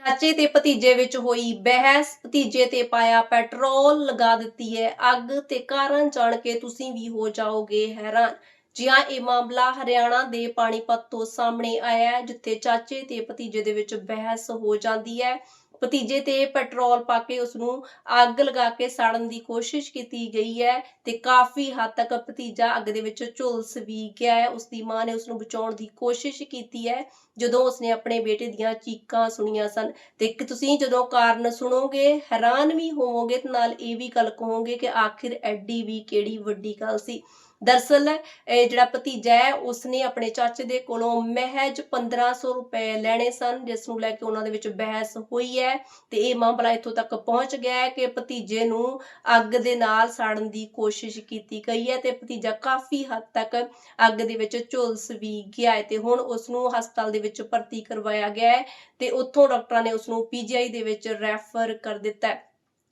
ਚਾਚੇ ਤੇ ਭਤੀਜੇ ਵਿੱਚ ਹੋਈ ਬਹਿਸ, ਭਤੀਜੇ ਤੇ ਪਾਇਆ ਪੈਟਰੋਲ, ਲਗਾ ਦਿੱਤੀ ਹੈ ਅੱਗ ਤੇ ਕਾਰਨ ਜਾਣ ਕੇ ਤੁਸੀਂ ਵੀ ਹੋ ਜਾਓਗੇ ਹੈਰਾਨ। ਜੀ ਹਾਂ ਇਹ ਮਾਮਲਾ ਹਰਿਆਣਾ ਦੇ ਪਾਣੀਪਤ ਤੋਂ ਸਾਹਮਣੇ ਆਇਆ ਹੈ, ਜਿੱਥੇ ਚਾਚੇ ਤੇ ਭਤੀਜੇ ਦੇ ਵਿੱਚ ਬਹਿਸ ਹੋ ਜਾਂਦੀ ਹੈ। ਭਤੀਜੇ ਤੇ ਪੈਟਰੋਲ ਪਾ ਕੇ ਉਸ ਨੂੰ ਅੱਗ ਲਗਾ ਕੇ ਸਾੜਨ ਦੀ ਕੋਸ਼ਿਸ਼ ਕੀਤੀ ਗਈ ਹੈ ਤੇ ਕਾਫੀ ਹੱਦ ਤੱਕ ਭਤੀਜਾ ਅੱਗ ਦੇ ਵਿੱਚ ਝੁਲਸ ਵੀ ਗਿਆ ਹੈ। ਉਸ ਦੀ ਮਾਂ ਨੇ ਉਸ ਨੂੰ ਬਚਾਉਣ ਦੀ ਕੋਸ਼ਿਸ਼ ਕੀਤੀ ਹੈ। ਜਦੋਂ ਉਸਨੇ ਆਪਣੇ ਬੇਟੇ ਦੀਆਂ ਚੀਕਾਂ ਸੁਣੀਆਂ ਸਨ ਤੇ ਇੱਕ ਤੁਸੀਂ ਜਦੋਂ ਕਾਰਨ ਸੁਣੋਗੇ, ਹੈਰਾਨ ਵੀ ਹੋਵੋਗੇ ਤੇ ਨਾਲ ਇਹ ਵੀ ਗੱਲ ਕਹੋਗੇ ਕਿ ਆਖਿਰ ਐਡੀ ਵੀ ਕਿਹੜੀ ਵੱਡੀ ਗੱਲ ਸੀ? ਦਰਸਲ, ਇਹ ਜਿਹੜਾ ਭਤੀਜਾ ਹੈ, ਉਸਨੇ ਆਪਣੇ ਚਾਚੇ ਦੇ ਕੋਲੋਂ ਮਹਿਜ 1500 ਰੁਪਏ ਲੈਣੇ ਸਨ, ਜਿਸ ਨੂੰ ਲੈ ਕੇ ਉਹਨਾਂ ਦੇ ਵਿੱਚ ਬਹਿਸ ਹੋਈ ਹੈ ਤੇ ਇਹ ਮਾਮਲਾ ਇੱਥੋਂ ਤੱਕ ਪਹੁੰਚ ਗਿਆ ਹੈ ਕਿ ਭਤੀਜੇ ਨੂੰ ਅੱਗ ਦੇ ਨਾਲ ਸਾੜਨ ਦੀ ਕੋਸ਼ਿਸ਼ ਕੀਤੀ ਗਈ ਹੈ ਤੇ ਭਤੀਜਾ ਕਾਫੀ ਹੱਦ ਤੱਕ ਅੱਗ ਦੇ ਵਿੱਚ ਝੁਲਸ ਵੀ ਗਿਆ ਹੈ ਤੇ ਹੁਣ ਉਸ ਨੂੰ ਹਸਪਤਾਲ ਦੇ ਵਿੱਚ ਭਰਤੀ ਕਰਵਾਇਆ ਗਿਆ ਹੈ ਤੇ ਉੱਥੋਂ ਡਾਕਟਰਾਂ ਨੇ ਉਸ ਨੂੰ ਪੀਜੀਆਈ ਦੇ ਵਿੱਚ ਰੈਫਰ ਕਰ ਦਿੱਤਾ ਹੈ।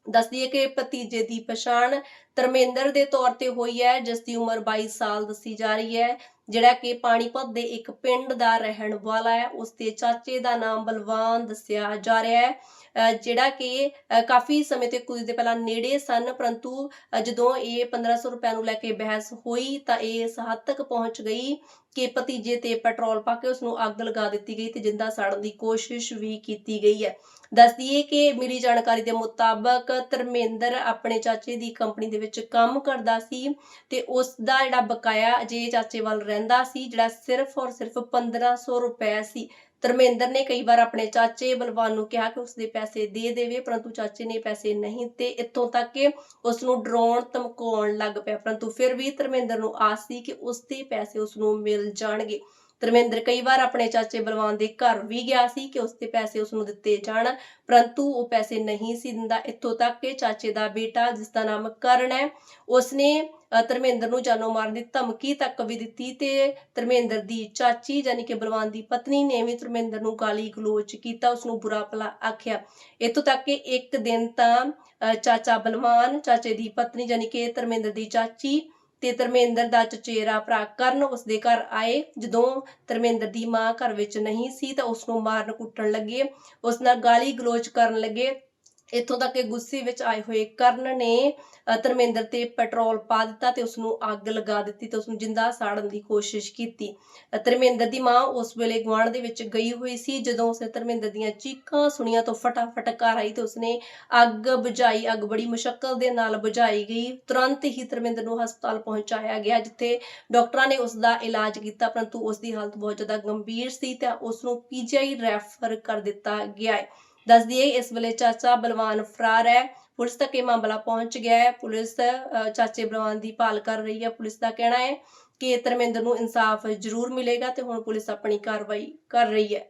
ਦੱਸਦੀ ਹੈ ਕਿ ਭਤੀਜੇ ਦੀ ਪਛਾਣ ਧਰਮੇਂਦਰ ਦੇ ਤੌਰ ਤੇ ਹੋਈ ਹੈ ਜਿਸ ਦੀ ਉਮਰ 22 ਸਾਲ ਦੱਸੀ ਜਾ ਰਹੀ ਹੈ। ਜਿਹੜਾ ਕਿ ਪਾਣੀਪਤ ਦੇ ਇੱਕ ਪਿੰਡ ਦਾ ਰਹਿਣ ਵਾਲਾ ਹੈ, ਉਸ ਦੇ ਚਾਚੇ ਦਾ ਨਾਮ ਬਲਵਾਨ ਦੱਸਿਆ ਜਾ ਰਿਹਾ ਹੈ। ਜਿਹੜਾ ਕਿ ਕਾਫੀ ਸਮੇਂ ਤੇ ਕੁਝ ਦੇ ਪਹਿਲਾਂ ਨੇੜੇ ਸਨ, ਪਰੰਤੂ ਜਦੋਂ ਇਹ 1500 ਰੁਪਏ ਨੂੰ ਲੈ ਕੇ ਬਹਿਸ ਹੋਈ ਤਾਂ ਇਹ ਇਸ ਹੱਦ ਤੱਕ ਪਹੁੰਚ ਗਈ ਕਿ ਭਤੀਜੇ ਤੇ ਪੈਟਰੋਲ ਪਾ ਕੇ ਉਸ ਨੂੰ ਅੱਗ ਲਗਾ ਦਿੱਤੀ ਗਈ ਤੇ ਜਿੰਦਾ ਸਾੜਨ ਦੀ ਕੋਸ਼ਿਸ਼ ਵੀ ਕੀਤੀ ਗਈ ਹੈ। ਦੱਸਦੀ ਹੈ ਕਿ ਮਿਲੀ ਜਾਣਕਾਰੀ ਦੇ ਮੁਤਾਬਕ ਧਰਮੇਂਦਰ ਆਪਣੇ ਚਾਚੇ ਦੀ ਕੰਪਨੀ ਦੇ ਵਿੱਚ ਕੰਮ ਕਰਦਾ ਸੀ ਤੇ ਉਸ ਦਾ ਜਿਹੜਾ ਬਕਾਇਆ ਅਜੇ ਚਾਚੇ ਵੱਲ ਰਹਿ ਰਹਿੰਦਾ ਸੀ, ਜਿਹੜਾ ਸਿਰਫ ਔਰ ਸਿਰਫ 1500 ਰੁਪਏ ਸੀ। ਧਰਮੇਂਦਰ ਨੇ ਕਈ ਵਾਰ ਆਪਣੇ ਚਾਚੇ ਬਲਵਾਨ ਨੂੰ ਕਿਹਾ ਕਿ ਉਸਦੇ ਪੈਸੇ ਦੇ ਦੇਵੇ, ਪਰੰਤੂ ਚਾਚੇ ਨੇ ਪੈਸੇ ਨਹੀਂ ਤੇ ਇੱਥੋਂ ਤੱਕ ਕਿ ਉਸ ਨੂੰ ਡਰਾਉਣ ਧਮਕਾਉਣ ਲੱਗ ਪਿਆ। ਪਰੰਤੂ ਫਿਰ ਵੀ ਧਰਮੇਂਦਰ ਨੂੰ ਆਸ ਸੀ ਕਿ ਉਸਦੇ ਪੈਸੇ ਉਸ ਨੂੰ ਮਿਲ ਜਾਣਗੇ। ਧਰਮੇਂਦਰ ਕਈ ਵਾਰ ਆਪਣੇ ਚਾਚੇ ਬਲਵਾਨ ਦੇ ਘਰ ਵੀ ਗਿਆ ਸੀ ਕਿ ਉਸਦੇ ਪੈਸੇ ਉਸ ਨੂੰ ਦਿੱਤੇ ਜਾਣ, ਪਰੰਤੂ ਉਹ ਪੈਸੇ ਨਹੀਂ ਸੀ ਦਿੰਦਾ। ਇੱਥੋਂ ਤੱਕ ਕਿ ਚਾਚੇ ਦਾ ਬੇਟਾ ਜਿਸ ਦਾ ਨਾਮ ਕਰਨ ਹੈ, ਉਸਨੇ ਧਰਮੇਂਦਰ ਨੂੰ ਜਾਨੋਂ ਮਾਰਨ ਦੀ ਧਮਕੀ ਤੱਕ ਵੀ ਦਿੱਤੀ ਤੇ ਧਰਮੇਂਦਰ ਦੀ ਚਾਚੀ ਯਾਨੀ ਕਿ ਬਲਵਾਨ ਦੀ ਪਤਨੀ ਨੇ ਵੀ ਧਰਮੇਂਦਰ ਨੂੰ ਗਾਲੀ ਗਲੋਚ ਕੀਤਾ ਉਸ ਨੂੰ ਬੁਰਾ ਭਲਾ ਆਖਿਆ। ਇੱਥੋਂ ਤੱਕ ਕਿ ਇੱਕ ਦਿਨ ਤਾਂ ਚਾਚਾ ਬਲਵਾਨ, ਚਾਚੇ ਦੀ ਪਤਨੀ ਯਾਨੀ ਕਿ ਧਰਮੇਂਦਰ ਦੀ ਚਾਚੀ ਤੇ ਧਰਮੇਂਦਰ ਦਾ ਚਚੇਰਾ ਭਰਾ ਕਰਨ ਉਸਦੇ ਘਰ ਆਏ। ਜਦੋਂ ਧਰਮੇਂਦਰ ਦੀ ਮਾਂ ਘਰ ਵਿੱਚ ਨਹੀਂ ਸੀ ਤਾਂ ਉਸ ਨੂੰ ਮਾਰਨ ਕੁੱਟਣ ਲੱਗੇ। ਉਸ ਨਾਲ ਗਾਲੀ ਗਲੋਚ ਕਰਨ ਲੱਗੇ। ਇੱਥੋਂ ਤੱਕ ਕਿ ਗੁੱਸੇ ਵਿੱਚ ਆਏ ਹੋਏ ਕਰਨ ਨੇ ਅ, ਧਰਮੇਂਦਰ ਤੇ ਪੈਟਰੋਲ ਪਾ ਦਿੱਤਾ ਤੇ ਉਸ ਨੂੰ ਅੱਗ ਲਗਾ ਦਿੱਤੀ ਤੇ ਉਸ ਨੂੰ ਜਿੰਦਾ ਸਾੜਨ ਦੀ ਕੋਸ਼ਿਸ਼ ਕੀਤੀ। ਅ, ਧਰਮੇਂਦਰ ਦੀ ਮਾਂ ਉਸ ਵੇਲੇ ਗੁਆਂਢ ਦੇ ਵਿੱਚ ਗਈ ਹੋਈ ਸੀ ਜਦੋਂ ਉਸਨੇ ਧਰਮੇਂਦਰ ਦੀਆਂ ਚੀਕਾਂ ਸੁਣੀਆਂ ਤਾਂ ਫਟਾਫਟ ਘਰ ਆਈ ਤੇ ਉਸਨੇ ਅੱਗ ਬੁਝਾਈ। ਅੱਗ ਬੜੀ ਮੁਸ਼ਕਲ ਦੇ ਨਾਲ ਬੁਝਾਈ ਗਈ। ਤੁਰੰਤ ਹੀ ਧਰਮੇਂਦਰ ਨੂੰ ਹਸਪਤਾਲ ਪਹੁੰਚਾਇਆ ਗਿਆ ਜਿੱਥੇ ਡਾਕਟਰਾਂ ਨੇ ਉਸ ਦਾ ਇਲਾਜ ਕੀਤਾ ਪਰੰਤੂ ਉਸ ਦੀ ਹਾਲਤ ਬਹੁਤ ਜ਼ਿਆਦਾ ਗੰਭੀਰ ਸੀ ਤੇ ਉਸ ਨੂੰ ਪੀਜੀਆਈ ਰੈਫਰ ਕਰ ਦਿੱਤਾ ਗਿਆ ਹੈ। ਦੱਸ ਦਈਏ ਇਸ ਵੇਲੇ ਚਾਚਾ ਬਲਵਾਨ ਫਰਾਰ ਹੈ। ਪੁਲਿਸ ਤੱਕ ਇਹ ਮਾਮਲਾ ਪਹੁੰਚ ਗਿਆ ਹੈ। ਪੁਲਿਸ ਚਾਚੇ ਬਲਵਾਨ ਦੀ ਭਾਲ ਕਰ ਰਹੀ ਹੈ। ਪੁਲਿਸ ਦਾ ਕਹਿਣਾ ਹੈ ਕਿ ਧਰਮਿੰਦਰ ਨੂੰ ਇਨਸਾਫ ਜ਼ਰੂਰ ਮਿਲੇਗਾ ਤੇ ਹੁਣ ਪੁਲਿਸ ਆਪਣੀ ਕਾਰਵਾਈ ਕਰ ਰਹੀ ਹੈ।